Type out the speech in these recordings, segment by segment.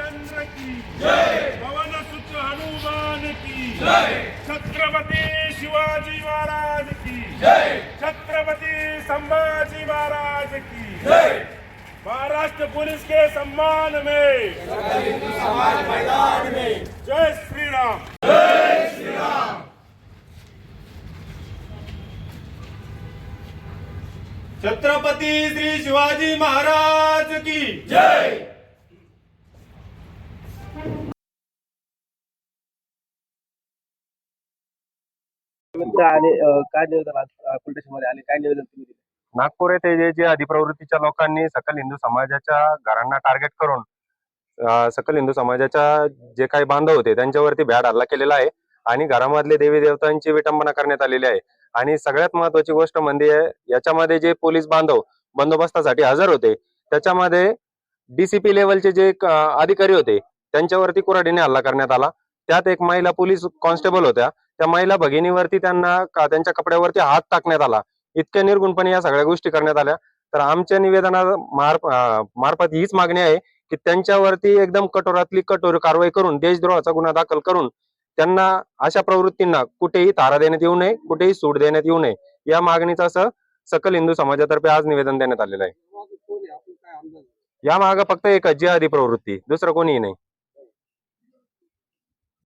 रामचंद्र की। जय। पवन सुत हनुमान की। जय। छत्रपती शिवाजी महाराज की। जय। छत्रपति संभाजी महाराज की। जय। महाराष्ट्र पुलिस के सम्मान में। जय श्री राम छत्रपती श्री शिवाजी महाराज की। जय। नेमकं आले अं, काय निवेदन आज आले काय निवेदन तुम्ही दिले? नागपूर येथे जे जे अधिप्रवृत्तीच्या लोकांनी सकल हिंदू समाजाच्या घरांना टार्गेट करून सकल हिंदू समाजाच्या जे काही बांधव होते त्यांच्यावरती भ्याड हल्ला केलेला आहे आणि घरामधले देवी देवतांची विटंबना करण्यात आलेली आहे. आणि सगळ्यात महत्वाची गोष्ट म्हणजे याच्यामध्ये जे पोलीस बांधव बंदोबस्तासाठी हजर होते त्याच्यामध्ये डीसीपी लेवलचे जे क- अधिकारी होते त्यांच्यावरती कुऱ्हाडीने हल्ला करण्यात आला. त्यात एक महिला पोलीस कॉन्स्टेबल होत्या. त्या महिला भगिनीवरती त्यांना त्यांच्या कपड्यावरती हात टाकण्यात आला. इतक्या निर्गुणपणे या सगळ्या गोष्टी करण्यात आल्या. तर आमच्या निवेदना मार्फ मार्फत हीच मागणी आहे की त्यांच्यावरती एकदम कठोरातली कठोर कारवाई करून देशद्रोहाचा गुन्हा दाखल करून त्यांना अशा प्रवृत्तींना कुठेही तारा देण्यात येऊ नये कुठेही सूट देण्यात येऊ नये. या मागणीचं असं सकल हिंदू समाजातर्फे आज निवेदन देण्यात आलेलं आहे. या मागे फक्त एक जिहादी प्रवृत्ती दुसरं कोणीही नाही.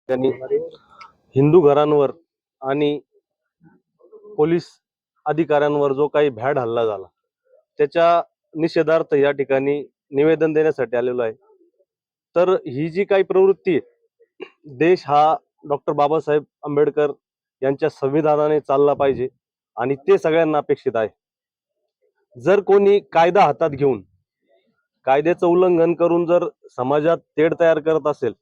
त्यांनी हिंदू घरांवर आणि पोलीस अधिकाऱ्यांवर जो काही भ्याड हल्ला झाला त्याच्या निषेधार्थ या ठिकाणी निवेदन देण्यासाठी आलेलो आहे. तर ही जी काही प्रवृत्ती देश हा डॉक्टर बाबासाहेब आंबेडकर यांच्या संविधानाने चालला पाहिजे आणि ते सगळ्यांना अपेक्षित आहे. जर कोणी कायदा हातात घेऊन कायद्याचं उल्लंघन करून जर समाजात तेढ तयार करत असेल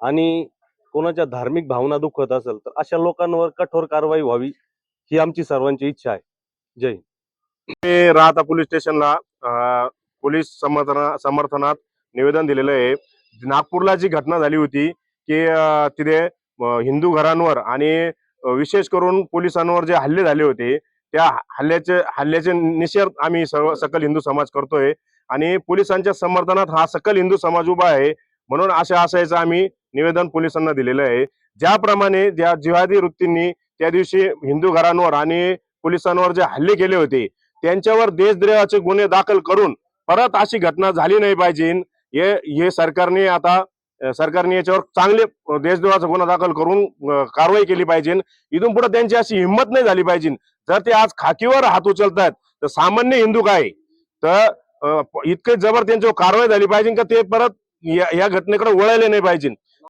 आणि कोणाच्या धार्मिक भावना दुखत असेल तर अशा लोकांवर कठोर कारवाई व्हावी ही आमची सर्वांची इच्छा आहे. जय मी राहता पोलीस स्टेशनला पोलीस समर्थना समर्थनात निवेदन दिलेलं आहे. नागपूरला जी घटना झाली होती की तिथे हिंदू घरांवर आणि विशेष करून पोलिसांवर जे हल्ले झाले होते त्या हल्ल्याचे हल्ल्याचे निषेध आम्ही सर्व सकल हिंदू समाज करतोय आणि पोलिसांच्या समर्थनात हा सकल हिंदू समाज उभा आहे. म्हणून अशा असायचं आम्ही. निवेदन पोलिसांना दिलेलं आहे. ज्याप्रमाणे ज्या जिहादी वृत्तींनी त्या दिवशी हिंदू घरांवर आणि पोलिसांवर जे हल्ले केले होते त्यांच्यावर देशद्रोहाचे गुन्हे दाखल करून परत अशी घटना झाली नाही पाहिजे. हे हे सरकारने आता सरकारने याच्यावर चांगले देशद्रोहाचा गुन्हा दाखल करून कारवाई केली पाहिजे. इथून पुढे त्यांची अशी हिंमत नाही झाली पाहिजे. जर ते आज खाकीवर हात उचलतात तर सामान्य हिंदू काय? तर इतके जबर त्यांच्यावर कारवाई झाली पाहिजे का ते परत या या घटनेकडे वळायला नाही पाहिजे.